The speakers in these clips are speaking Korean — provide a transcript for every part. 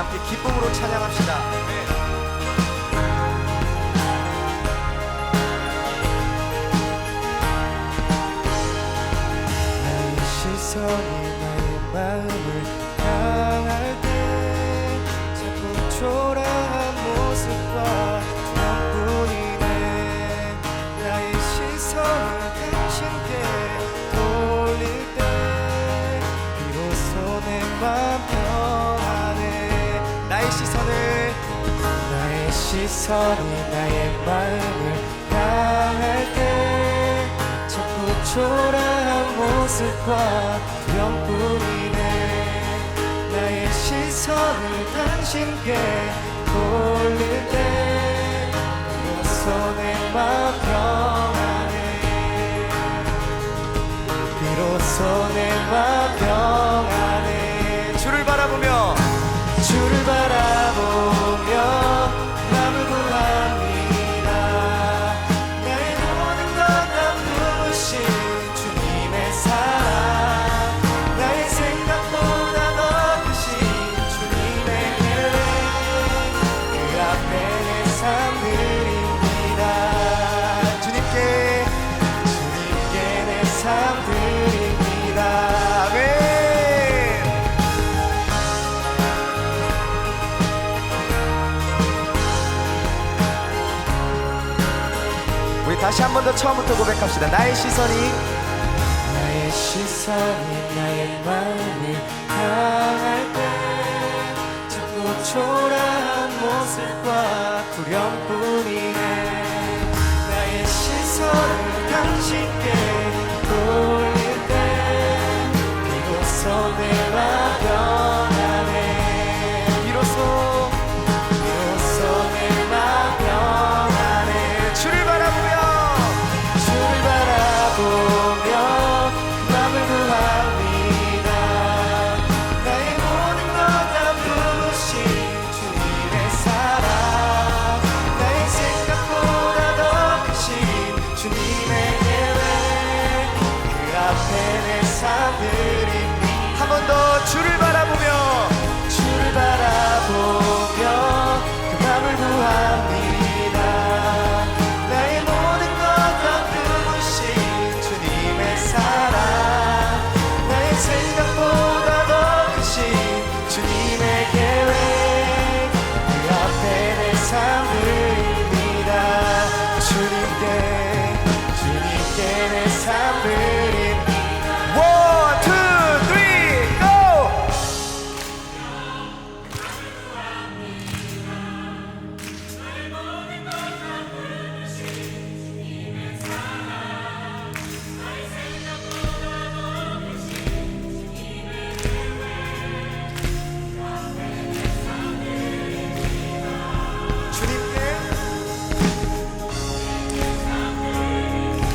함께 기쁨으로 찬양합시다. 시선이 나의 마음을 향할 때 자꾸 초라한 모습과 너뿐이네 나의 시선을 당신께 돌릴 때 비로소 내맘 시선을 나의 시선이 나의 마음을 향할 때 자꾸 초라한 모습과 병뿐이네. 나의 시선을 당신께 돌릴 때내 손에 막혀 더 처음부터 고백합시다. 나의 시선이 나의 시선이 나의 마음을 향할 때 자꾸 초라한 모습과 두려움뿐이네 나의 시선을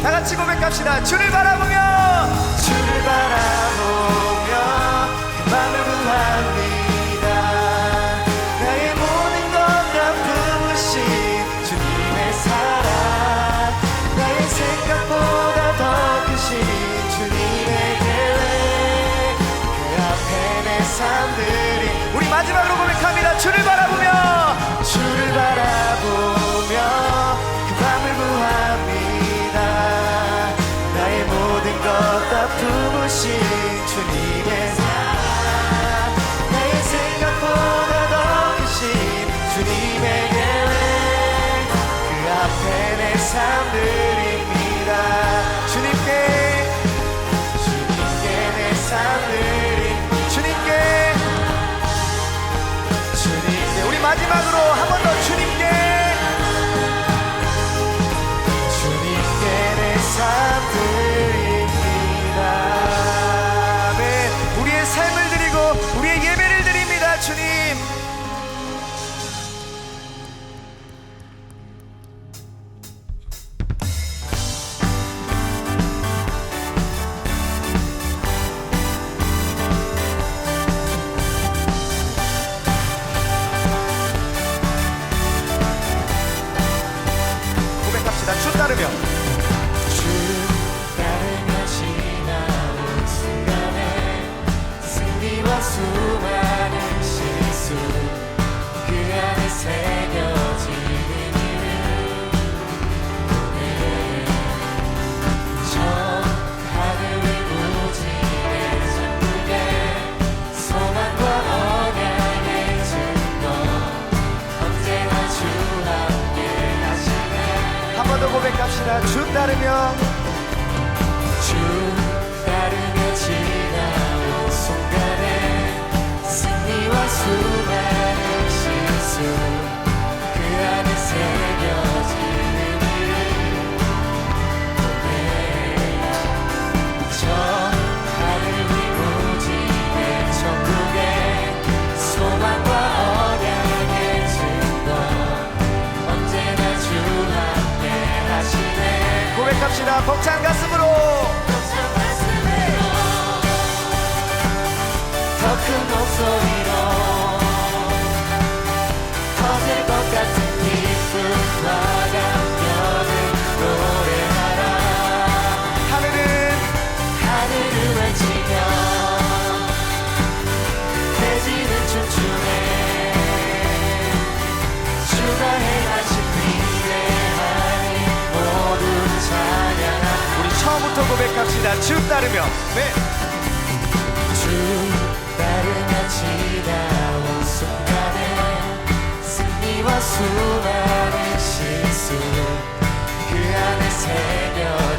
다 같이 고백합시다. 주를 바라보며 주를 바라보며 내 삶 드립니다. 주님께 주님께 내 삶 드립니다 주님께. 주님께 우리 마지막으로 한번 对。 고백합시다. 주 따르면 외칩시다. 벅찬 가슴으로. 더 큰 목소리로. 고백합시다 주 따르며 네. 주 따르며지다 원속간에 승리와 수많은 실수 그 안에 새벽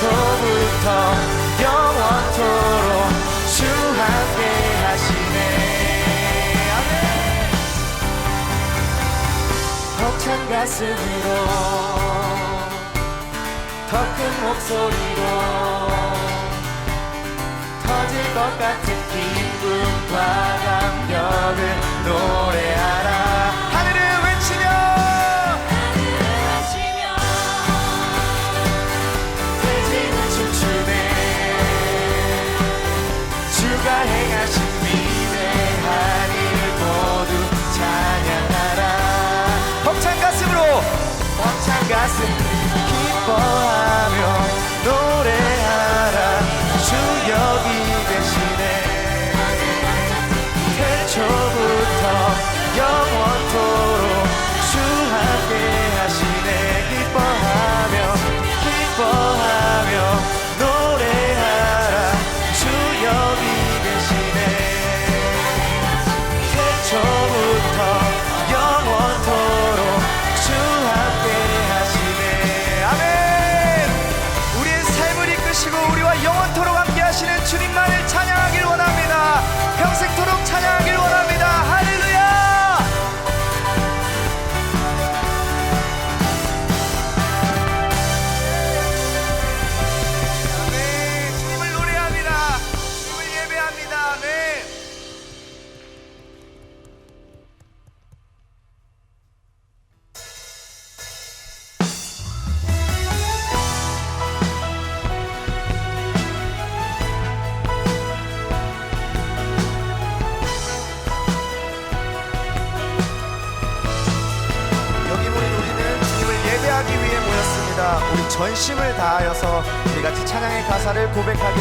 초부터 영원토록 주 함께 하시네. 벅찬 가슴으로 더 큰 목소리로 터질 것 같은 기쁨과 감격을 노래하라.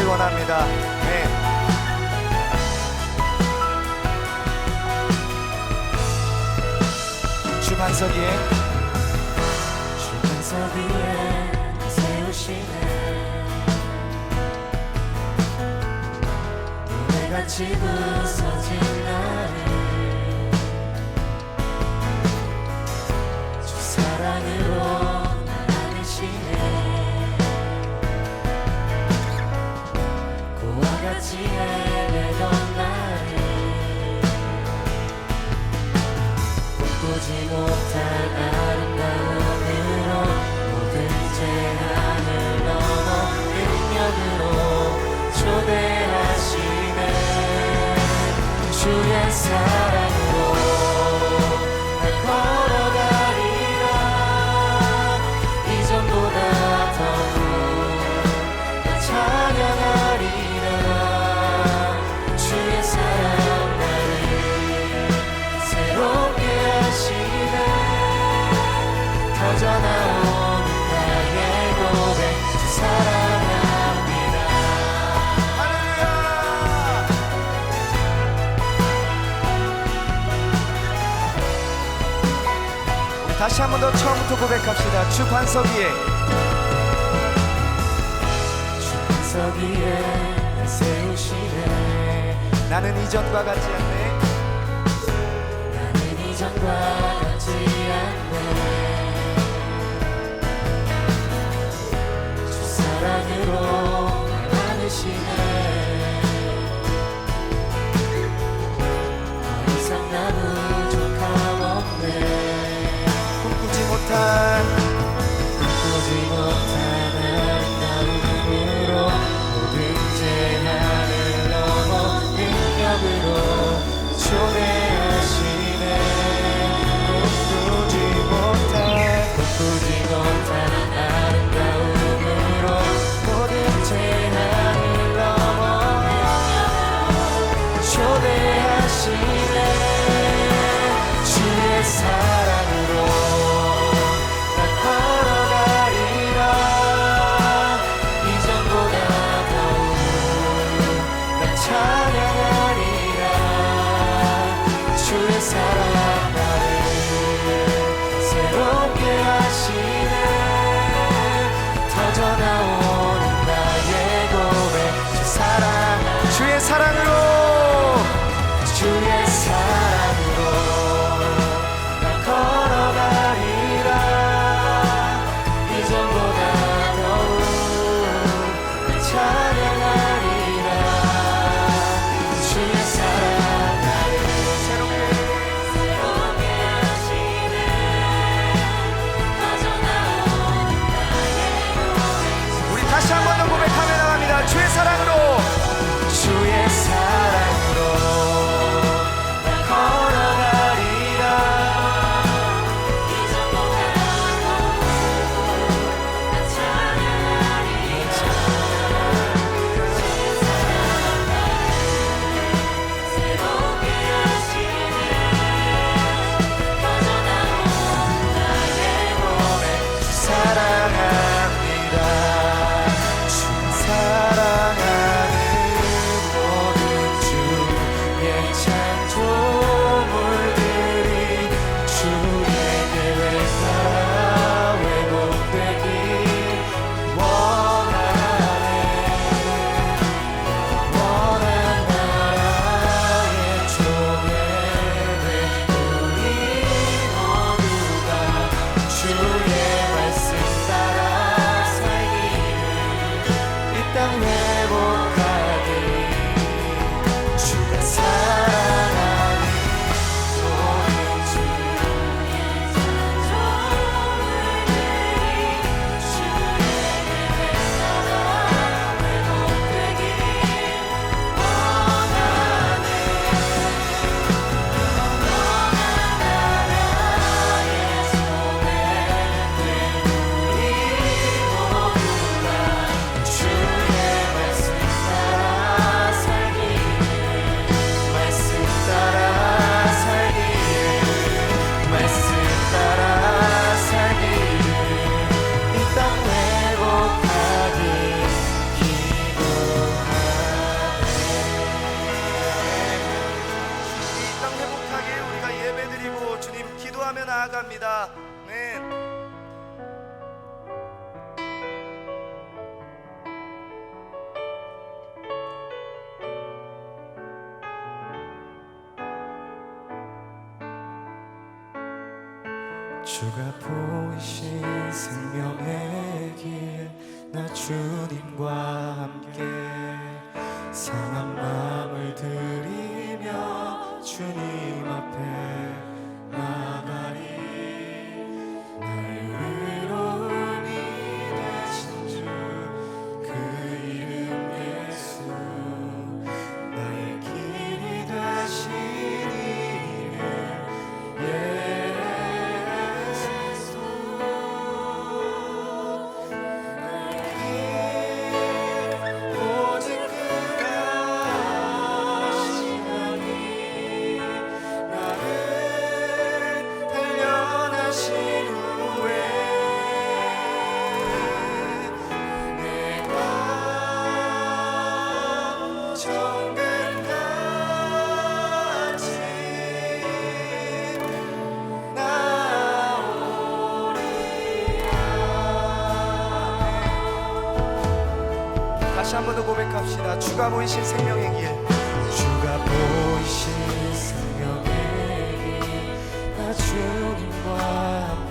원합니다. 네. 주반석 위에 주반석 위에 세우시네 노래같이 부서진 나를 주 사랑으로 끝까지 헤매던 나를 꿈꾸지 못한 다시 한 번 더 처음부터 고백합시다. 주 반석이에. 주 반석이에 세우시네. 나는 이전과 같지 않네. 나는 이전과 같지 않네. 주 사랑으로 time. 감사합니다. 네. 주가 보이신 생명의 길 나 주. 다시 한 번 더 고백합시다. 주가 보이신 생명의 길 주가 보이신 생명의 길 나 주님과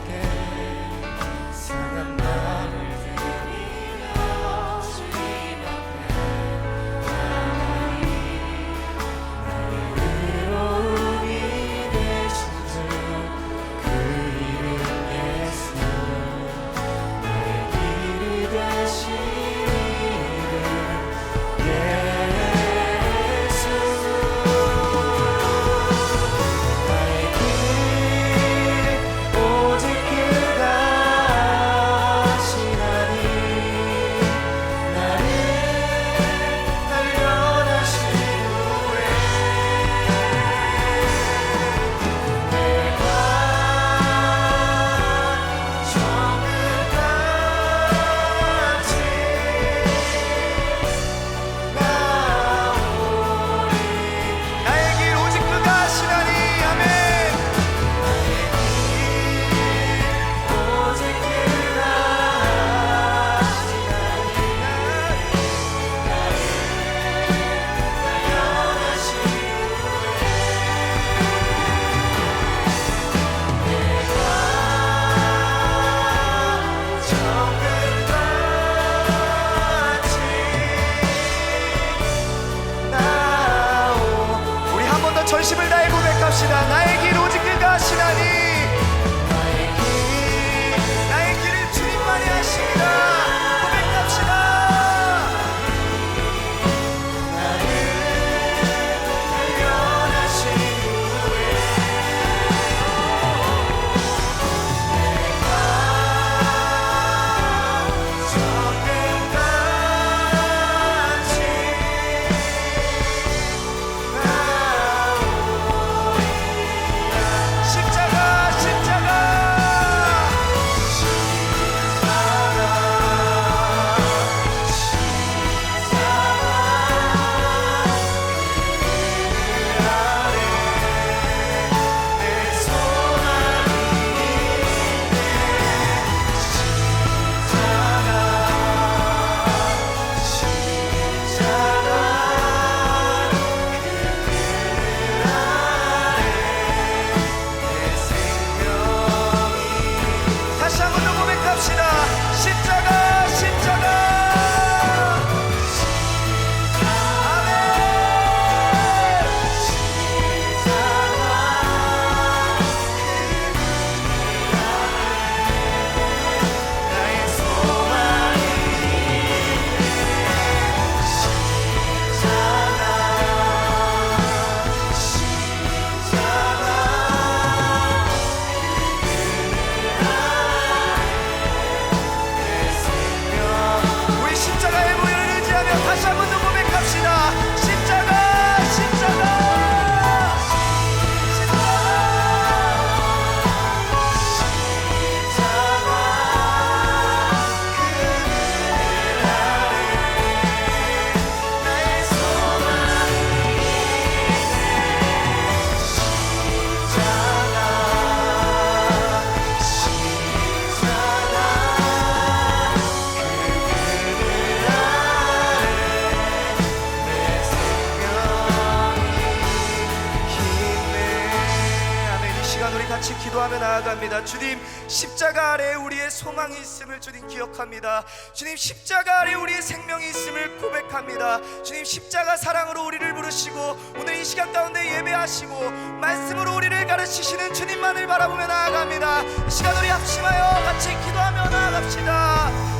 나아갑니다. 주님 십자가 아래 우리의 소망이 있음을 주님 기억합니다. 주님 십자가 아래 우리의 생명이 있음을 고백합니다. 주님 십자가 사랑으로 우리를 부르시고 오늘 이 시간 가운데 예배하시고 말씀으로 우리를 가르치시는 주님만을 바라보며 나아갑니다. 이 시간 우리 합심하여 같이 기도하며 나아갑시다.